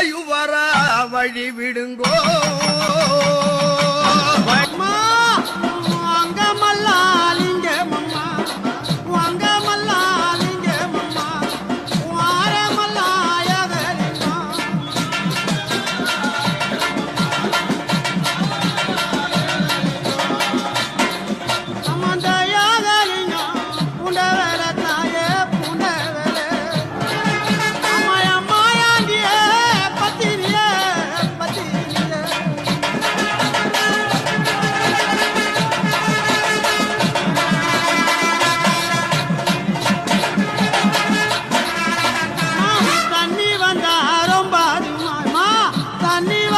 வாயு வரா வழி விடுங்கோ. I need.